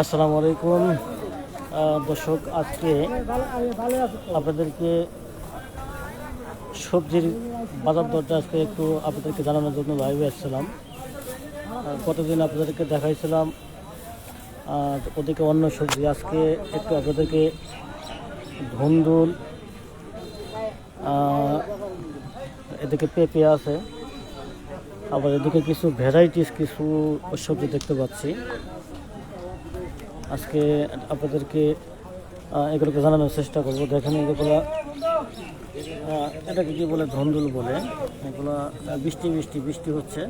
আসসালামু আলাইকুম। দর্শক, আজকে আপনাদেরকে সবজির বাজার দরটা আজকে একটু আপনাদেরকে জানানোর জন্য লাইভে আসছিলাম। কতদিন আপনাদেরকে দেখাইছিলাম আর ওদিকে অন্য সবজি। আজকে একটু আপনাদেরকে ধুন্দুল এদিকে পেঁপে আছে, আবার এদিকে কিছু ভ্যারাইটিস কিছু সবজি দেখতে পাচ্ছি। আজকে আপনাদেরকে এগুলোকে জানানোর চেষ্টা করব। দেখেন এগুলো এটাকে কি বলে ধন্দুল বলে? এগুলো বৃষ্টি বৃষ্টি বৃষ্টি হচ্ছে।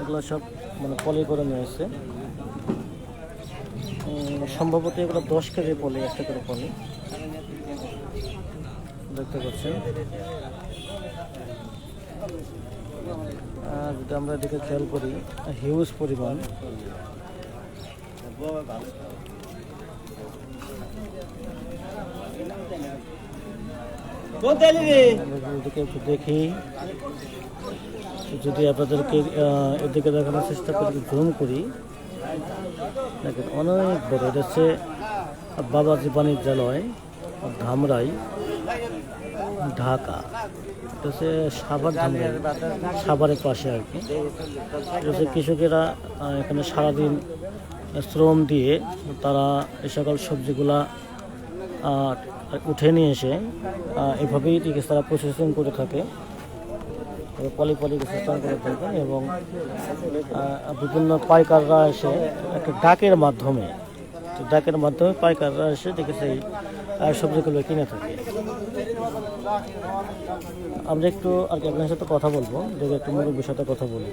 এগুলো সব মানে পলি করে নিয়েছে সম্ভবত এগুলো দশ কেজি পলি, একটা করে পলি। দেখতে পাচ্ছেন। যদি আমরা এদিকে খেয়াল করি হিউজ পরিমাণ। দেখি। যদি আপনাদেরকে এদিকে দেখানোর চেষ্টা করি জুম করি। দেখেন, অনেক বড়, এটা হচ্ছে বাবাজি বাণিজ্যালয়, ধামরাই, ঢাকা। হচ্ছে সাভার ধামরাই সাভারের পাশে আর কি। কৃষকেরা এখানে সারাদিন শ্রম দিয়ে তারা এ সকল সবজিগুলা উঠে নিয়ে এসে এভাবেই ঠিক তারা প্রসেসিং করে থাকে। পলি পলি সিস্টেম করে থাকে এবং বিভিন্ন পাইকাররা এসে, একটা ডাকের মাধ্যমে ডাকের মাধ্যমে পাইকাররা এসে এই আহ, সবজিগুলো কিনে থাকে আমরা একটু আর কি আপনার সাথে কথা বলব যদি একটু মুরব্বীর সাথে কথা বলি।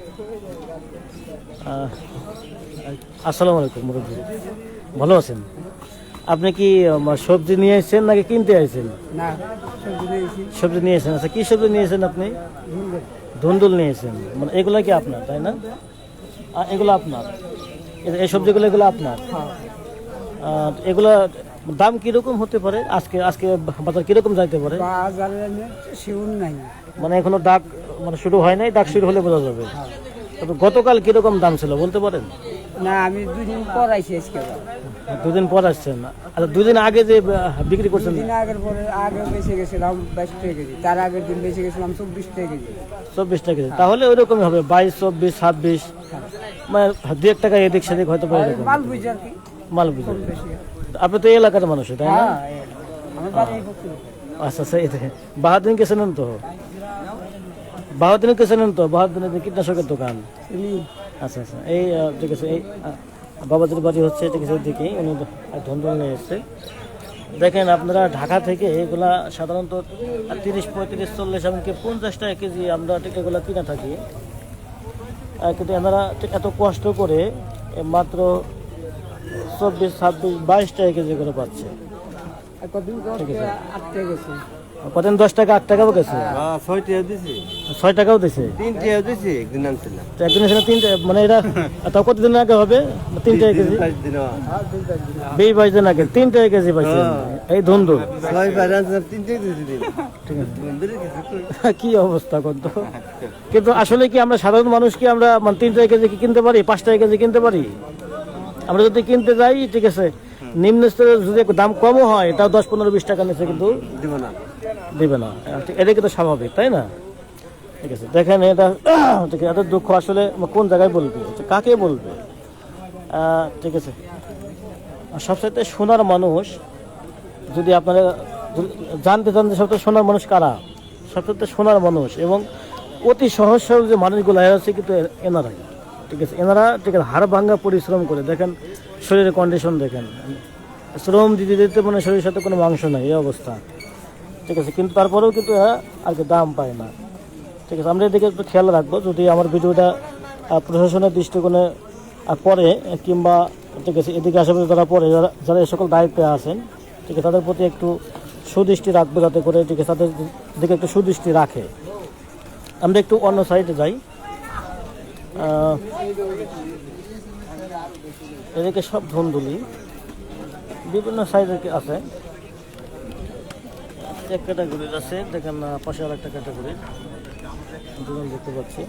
আসসালামু আলাইকুম মুরব্বী। ভালো আছেন? আপনি কি সবজি নিয়ে এসেছেন নাকি কিনতে আসছেন সবজি নিয়ে এসেছেন। আচ্ছা কি সবজি নিয়েছেন আপনি? ধুন্দুল। নিয়েছেন মানে এগুলো কি আপনার তাই না? এগুলো আপনার। এই সবজিগুলো এগুলো আপনার? আহ, এগুলা দাম কীরকম হতে পারে? আজকে আজকে বাজার কীরকম যাইতে পারে? বাজারে শিউন নাই। মানে এখনও ডাক মানে শুরু হয় নাই ডাক শুরু হলে বোঝা যাবে। তবে গতকাল কীরকম দাম ছিল বলতে পারেন? না আমি দুদিন পর আইছি আজকে। দুদিন পর আসছেন। আচ্ছা দুদিন আগে যে বিক্রি করছেন? দুদিন আগের পরে আগে বেঁচে গেছিলাম বাইশ টাকা কেজি। তার আগের দিন বেঁচে গেছিলাম চব্বিশ টাকা কেজি। চব্বিশ টাকা কেজি। তাহলে ওই রকমই হবে বাইশ চব্বিশ ছাব্বিশ। মানে দু এক টাকা এদিক সেদিক হয়তো মাল বুঝি আর কি। মাল বুঝে। আপনি তো এই এলাকার মানুষ তাই না। আচ্ছা আচ্ছা বাহাদিন কে চেনেন তো? বাহাদিন কে চেনেন তো? বাহাদিনের কীটনাশকের দোকান। আচ্ছা আচ্ছা এই ঠিক আছে এই আহ, বাবাজির বাড়ি হচ্ছে ঠিক আছে দিকে উনি ধন্দল নিয়ে এসছে। দেখেন আপনারা ঢাকা থেকে এগুলা সাধারণত তিরিশ পঁয়ত্রিশ চল্লিশ এমনকি পঞ্চাশ টাকা কেজি আমরা ঠিক এগুলো কিনে থাকি। কিন্তু এনারা এত কষ্ট করে মাত্র চব্বিশ ছাব্বিশ বাইশ টাকা কেজি করে পাচ্ছে। কদিন দশ টাকা আট টাকাও গেছে? হ্যাঁ, দিছি। ছয় টাকাও দিছে? একদিন আনছিলাম। তো একদিন এখানে তিনটে মানে এটা তাও কতদিন আগে হবে? তিন টাকা কেজি? বিশ বাইশ দিন আগে তিন টাকা কেজি পাইছেন এই ধুন্দুল। কি অবস্থা করতো কিন্তু আসলে কি আমরা সাধারণ মানুষ কি আমরা মানে তিন টাকা কেজি কি কিনতে পারি পাঁচ টাকা কেজি কিনতে পারি? আমরা যদি কিনতে যাই ঠিক আছে নিম্ন স্তরের যদি দাম কমও হয় তাও দশ পনেরো বিশ টাকা নিচে কিন্তু দিব না। দিবে না। এটা কিন্তু স্বাভাবিক তাই না? ঠিক আছে দেখেন এটা আছে এত দুঃখ আসলে কোন জায়গায় বলবে? কাকে বলবে? ঠিক আছে সবচাইতে সোনার মানুষ যদি আপনারা জানতে জানতে সবচেয়ে সোনার মানুষ কারা? সবচেয়ে সোনার মানুষ এবং অতি সহজ সরল যে মানুষগুলো হচ্ছে কিন্তু এনারাই। ঠিক আছে, এনারা ঠিক আছে, হাড় ভাঙ্গা পরিশ্রম করে, দেখেন শরীরের কন্ডিশন দেখেন। শ্রম দিতে দিতে মানে শরীরের সাথে কোনো মাংস নাই, এই অবস্থা। ঠিক আছে, কিন্তু তারপরেও কিন্তু এরা আর কি দাম পায় না। ঠিক আছে, আমরা এদিকে একটু খেয়াল রাখব, যদি আমার ভিডিওটা প্রশাসনের দৃষ্টিকোণে পড়ে, কিংবা ঠিক আছে, এদিকে আশেপাশে যারা পড়ে, যারা যারা এই সকল দায়িত্বে আছেন, ঠিক আছে, তাদের প্রতি একটু সুদৃষ্টি রাখবে যাতে করে, ঠিক আছে, তাদের দিকে একটু সুদৃষ্টি রাখে। আমরা একটু অন্য সাইডে যাই। এদিকে সব ধুন্দুলি, বিভিন্ন সাইজের আছে? এক ক্যাটাগরির আছে, দেখেন পাশে আর একটা ক্যাটাগরি দুজন দেখতে পাচ্ছি।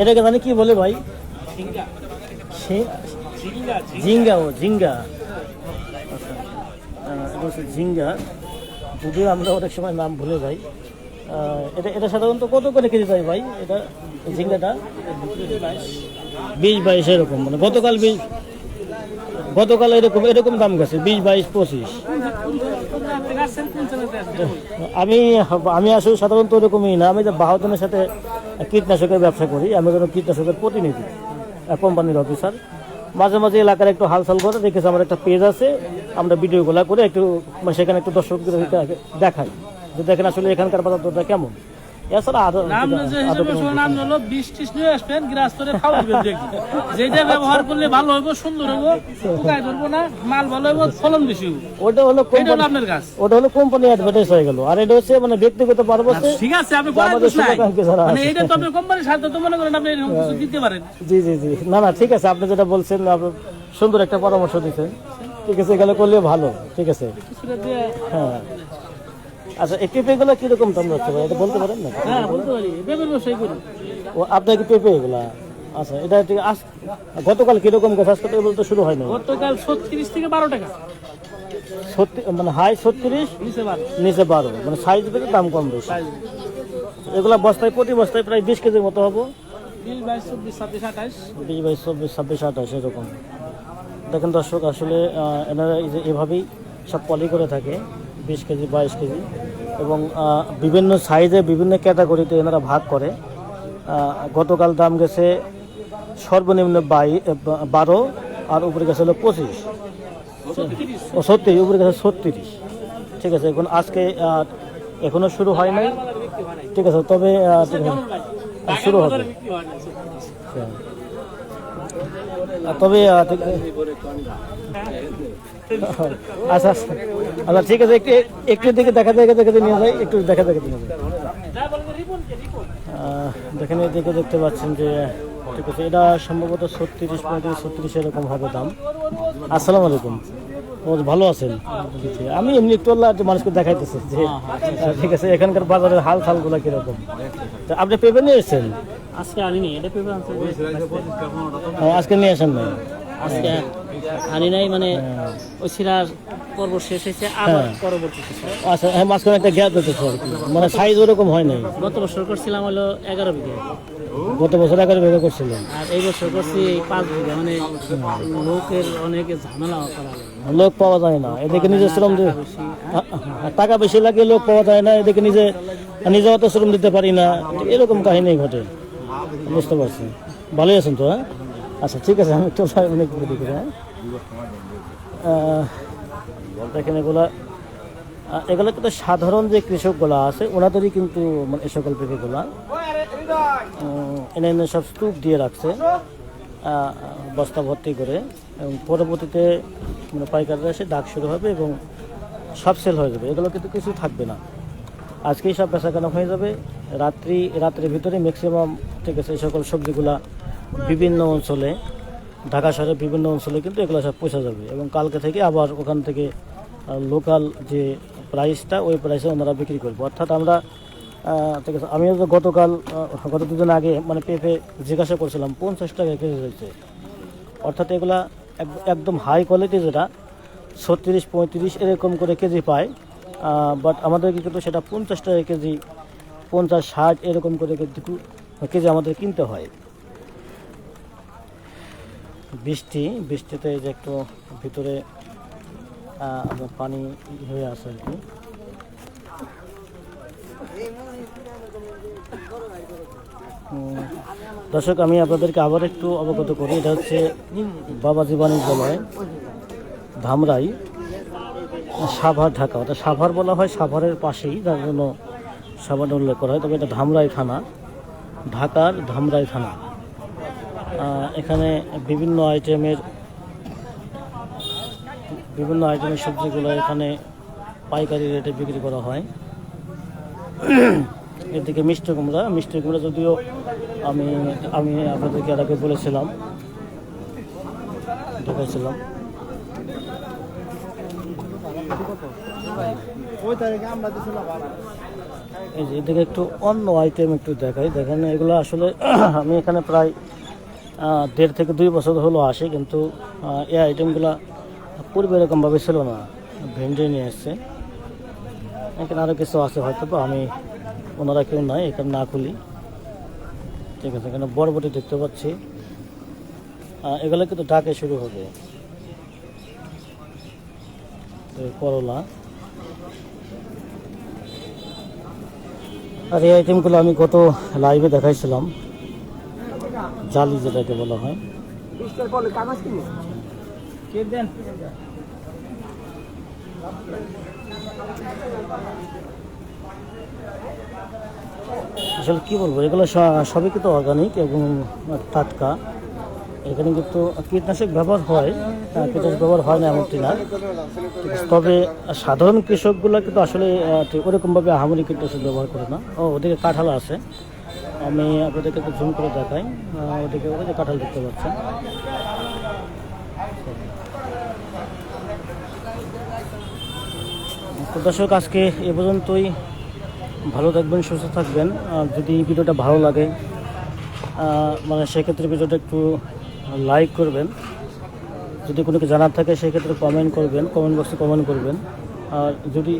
এটাকে মানে কি বলে ভাই? ঝিঙ্গা ও, ঝিঙ্গা। আচ্ছা এটা হচ্ছে ঝিঙ্গা। যদিও আমরা অনেক সময় নাম ভুলে যাই। এটা এটা সাধারণত কত করে কেজি যায় ভাই? এটা ঝিঙ্গাটা? বিশ বাইশ এরকম মানে গতকাল বিশ গতকাল এরকম এরকম দাম গেছে, বিশ বাইশ পঁচিশ। আমি আমি আসলে সাধারণত ওরকমই না, আমি যে বাহাদুরের সাথে কীটনাশকের ব্যবসা করি, আমি কোনো কীটনাশকের প্রতিনিধি কোম্পানির অফিসার মাঝে মাঝে এলাকার একটু হালচাল করে দেখেছি, আমার একটা পেজ আছে, আমরা ভিডিও ভিডিওগুলো করে একটু সেখানে একটু দর্শকদের দেখাই। যে দেখেন আসলে এখানকার বাজার দরটা কেমন। এছাড়া নাম নাম হলো বিশ নিয়ে আসবেন যেটা ব্যবহার করলে ভালো হইব সুন্দর হইব পোকায় ধরবো না মাল ভালো হইব ফলন বেশি হইব। ওটা হলো কোম্পানি আপনার কাজ। ওটা হলো কোম্পানি অ্যাডভার্টাইজ হয়ে গেল। আর এটা হচ্ছে মানে ব্যক্তিগত পারপাসে ঠিক আছে আপনি মানে এটা তো আপনার কোম্পানির সাথে তো মনে করেন আপনি কিছু দিতে পারেন। জি জি জি। না না ঠিক আছে আপনি যেটা বলছেন সুন্দর একটা পরামর্শ দিচ্ছেন ঠিক আছে এগুলো করলে ভালো ঠিক আছে। হ্যাঁ। আচ্ছা এই পেঁপেগুলো কীরকম দাম যাচ্ছে ভাই? এটা বলতে পারেন না হ্যাঁ বলতে পারি। বেবের ব্যবসায়ী করি। ও আপনার কি পেঁপে এগুলা? আচ্ছা এটা ঠিক আজ গতকাল কীরকম আজকে তো এগুলো তো শুরু হয়নি। গতকাল ছত্রিশ থেকে বারো টাকা। মানে হাই ছত্রিশ নিচে বারো। মানে সাইজ বেশি দাম কম বেশি। এগুলা বস্তায় প্রতি বস্তায় প্রায় বিশ কেজির মতো হব। বিশ বাইশ চব্বিশ ছাব্বিশ আঠাশ। বিশ বাইশ চব্বিশ ছাব্বিশ আঠাশ এরকম। দেখেন দর্শক আসলে এনারা এভাবেই সব পলি করে থাকে বিশ কেজি বাইশ কেজি। বিভিন্ন সাইজে বিভিন্ন ক্যাটাগরিতে এনারা ভাগ করে। গতকাল দাম গেছে সর্বনিম্ন বাই বারো, আর উপরে গেছে হলো পঁচিশ। ও ছত্রিশ উপরে গেছে ছত্রিশ ঠিক আছে, এখন আজকে এখনও শুরু হয় নাই। ঠিক আছে, তবে শুরু হবে। আচ্ছা। তবে আচ্ছা আচ্ছা। আচ্ছা ঠিক আছে একটু একটু দিকে দেখা দেখে দেখে নিয়ে যাই একটু দেখা দেখে নিয়ে যাই। দেখেন এদিকে দেখতে পাচ্ছেন যে ঠিক আছে এটা সম্ভবত ছত্রিশ পঁয়ত্রিশ ছত্রিশ এরকম হবে দাম। আসসালামু আলাইকুম। ও ভালো আছেন। আমি এমনি একটু আল্লাহ মানুষকে দেখাইতেছি যে ঠিক আছে। এখানকার বাজারের হাল ফালগুলো কীরকম? তা আপনি পেপে নিয়ে এসেছেন? আজকে আনিনি এটা ও, আজকে নিয়ে আসেন না আজকে আনি নাই মানে ওই সিরার পর্ব শেষ হয়েছে আবার পরবর্তী আচ্ছা হ্যাঁ মাঝখানে একটা গ্যাপ আর মানে সাইজ ওরকম হয় নাই। গত বছর করছিলাম হলো এগারো বিঘে। গত বছর এগারো বেগে করছিলেন? আর এই বছর করছি পাঁচ বিঘা মানে লোকের অনেক ঝামেলা করা লোক পাওয়া যায় না এদিকে নিজে শ্রম দিয়ে আ- আ- টাকা বেশি লাগে লোক পাওয়া যায় না এদিকে নিজে নিজে অত শ্রম দিতে পারি না। এরকম কাহিনী ঘটে। বুঝতে পারছি। ভালোই আছেন তো হ্যাঁ? আচ্ছা ঠিক আছে আমি একটু অনেক হ্যাঁ দেখেন এগুলা এগুলো কিন্তু সাধারণ যে কৃষকগুলা আছে, ওনাদেরই কিন্তু মানে এই সকল পেঁপেগুলা এনে এনে সব স্তূপ দিয়ে রাখছে বস্তা ভর্তি করে, এবং পরবর্তীতে মানে পাইকাররা এসে ডাক শুরু হবে এবং সব সেল হয়ে যাবে। এগুলো কিন্তু কিছু থাকবে না। আজকেই সব বেচাকেনা হয়ে যাবে। রাত্রি, রাত্রের ভিতরে ম্যাক্সিমাম ঠিক আছে এই সকল সবজিগুলা বিভিন্ন অঞ্চলে ঢাকা শহরের বিভিন্ন অঞ্চলে কিন্তু এগুলো সব পৌঁছে যাবে। এবং কালকে থেকে আবার ওখান থেকে লোকাল যে প্রাইসটা ওই প্রাইসে ওনারা বিক্রি করব। অর্থাৎ আমরা ঠিক আছে আমিও তো গতকাল গত দুদিন আগে মানে পেঁপে জিজ্ঞাসা করছিলাম, পঞ্চাশ টাকা কেজি রয়েছে অর্থাৎ এগুলা এক- একদম হাই কোয়ালিটি যেটা, ছত্রিশ, পঁয়ত্রিশ এরকম করে কেজি পায়। বাট আমাদেরকে কিন্তু সেটা পঞ্চাশ টাকা কেজি, পঞ্চাশ, ষাট এরকম করে কেজি আমাদের কিনতে হয়। বৃষ্টি, বৃষ্টিতে এই যে একটু ভিতরে পানি হয়ে আছে আর কি। দর্শক, আমি আপনাদেরকে আবার একটু অবগত করি, এটা হচ্ছে বাবাজি বাণিজ্যালয় ধামরাই, সাভার, ঢাকা। ওটা সাভার বলা হয়, সাভারের পাশেই, যার জন্য সাভার উল্লেখ করা হয়। তবে এটা ধামরাই থানা, ঢাকার ধামরাই থানা। এখানে বিভিন্ন আইটেমের বিভিন্ন আইটেমের সবজিগুলো এখানে পাইকারি রেটে বিক্রি করা হয়। এদিকে মিষ্টি কুমড়া মিষ্টি কুমড়া যদিও আমি আমি আপনাদেরকে এর আগে বলেছিলাম। দিছিলাম এই যে এদিকে একটু অন্য আইটেম একটু দেখাই। দেখেন এগুলো আসলে আমি এখানে প্রায় দেড় থেকে দুই বছর হলো আসি, কিন্তু এই আইটেমগুলো পূর্বে এরকমভাবে ছিল না। ভেন্ডে নিয়ে এসছে। এখানে আরও কিছু আছে হয়তো আমি ওনারা কেউ নাই এখানে না খুলি। ঠিক আছে, এখানে বরবটি দেখতে পাচ্ছি। এগুলো কিন্তু ডাকে শুরু হবে। করলা। আর এই আইটেমগুলো আমি গত লাইভে দেখাইছিলাম। জালি যেটাকে বলা হয়। আসলে কি বলব এগুলো স- সবই কিন্তু অর্গানিক এবং টাটকা। এখানে কিন্তু কীটনাশক ব্যবহার হয় কীটনাশক ব্যবহার হয় না এমনটি না। তবে সাধারণ কৃষকগুলো কিন্তু আসলে ওরকমভাবে আহামরি কীটনাশক ব্যবহার করে না। ও ওদিকে কাঁঠাল আছে। আমি আপনাদেরকে একটু জুম করে দেখাই। ওদিকে যে কাঁঠাল দেখতে পাচ্ছেন। তো দর্শক, আজকে এ পর্যন্তই। ভালো থাকবেন, সুস্থ থাকবেন। যদি ভিডিওটা ভালো লাগে মানে সেক্ষেত্রে ভিডিওটা একটু লাইক করবেন। যদি কোনো কিছু জানার থাকে, সেক্ষেত্রে কমেন্ট করবেন কমেন্ট বক্সে কমেন্ট করবেন। আর যদি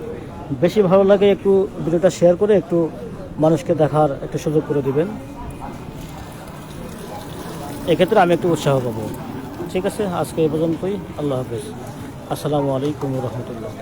বেশি ভালো লাগে, একটু ভিডিওটা শেয়ার করে একটু মানুষকে দেখার একটা সুযোগ করে দিবেন। এক্ষেত্রে আমি একটু উৎসাহ পাবো। ঠিক আছে, আজকে এ পর্যন্তই। আল্লাহ হাফেজ। আসসালামু আলাইকুম রহমতুল্লাহ।